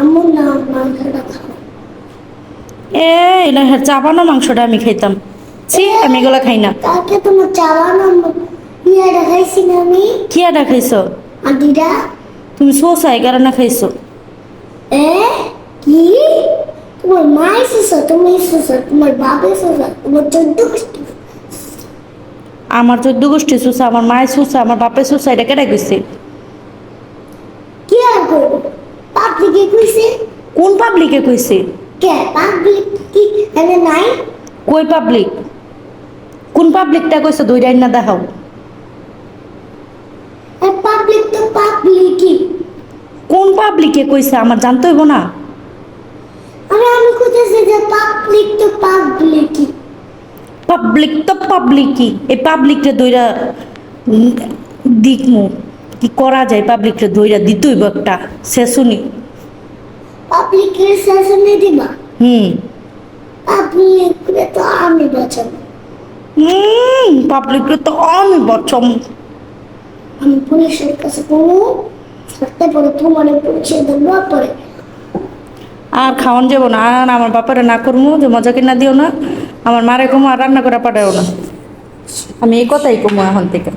আম্মু না মাংসটা খাও এ চাপানো মাংসটা আমি খাইতাম। ছি আমি এগুলো খাই না। কালকে তোমার ইয়েটা খাইছি না আমি। খাইছো? তুমি সোসা এগারো না খাইছো। এ কি? তোমার মা এসেছ তুমি এসেছ তোমার বাবা এসেছ তোমার চোদ্দ গোষ্ঠী আমার চোদ্দ গোষ্ঠী সুসা আমার মায়ের সুসা আমার বাপের সুসা এটা কেটে গেছে কি আর করব? পাবলিকে কইছে? কোন পাবলিকে কইছে? কে? পাবলিক কি? এনে নাই? কই পাবলিক কোন পাবলিকটা কইছে? দুই ডাইন না দেখাও। পাবলিক তো পাবলিকই কোন পাবলিকে কইছে? আমার জানতে হইব না। আরে আমি খুঁজেছি যে পাবলিক তো পাবলিকই পাবলিক তো পাবলিকই এই পাবলিকটা দইরা দিকমু। কি করা যায়? পাবলিকটা দইরা দিতেই একটা। সে শুনি পাবলিকের শাসনে দিবা হুম। পাবলিকরে তো আমি বাঁচাবো হুম পাবলিকটা তো আমি বচম আমি পুলিশের কাছে কোনো থাকতে পারে তোমার পৌঁছে দেবো পরে। আর খাওয়ান যাব না আর আমার বাপারে না করব যে মজা কিনা দিও না। আমার মারে কমো আর রান্না করে পাঠাও না। আমি এই কথাই কমো এখন থেকে।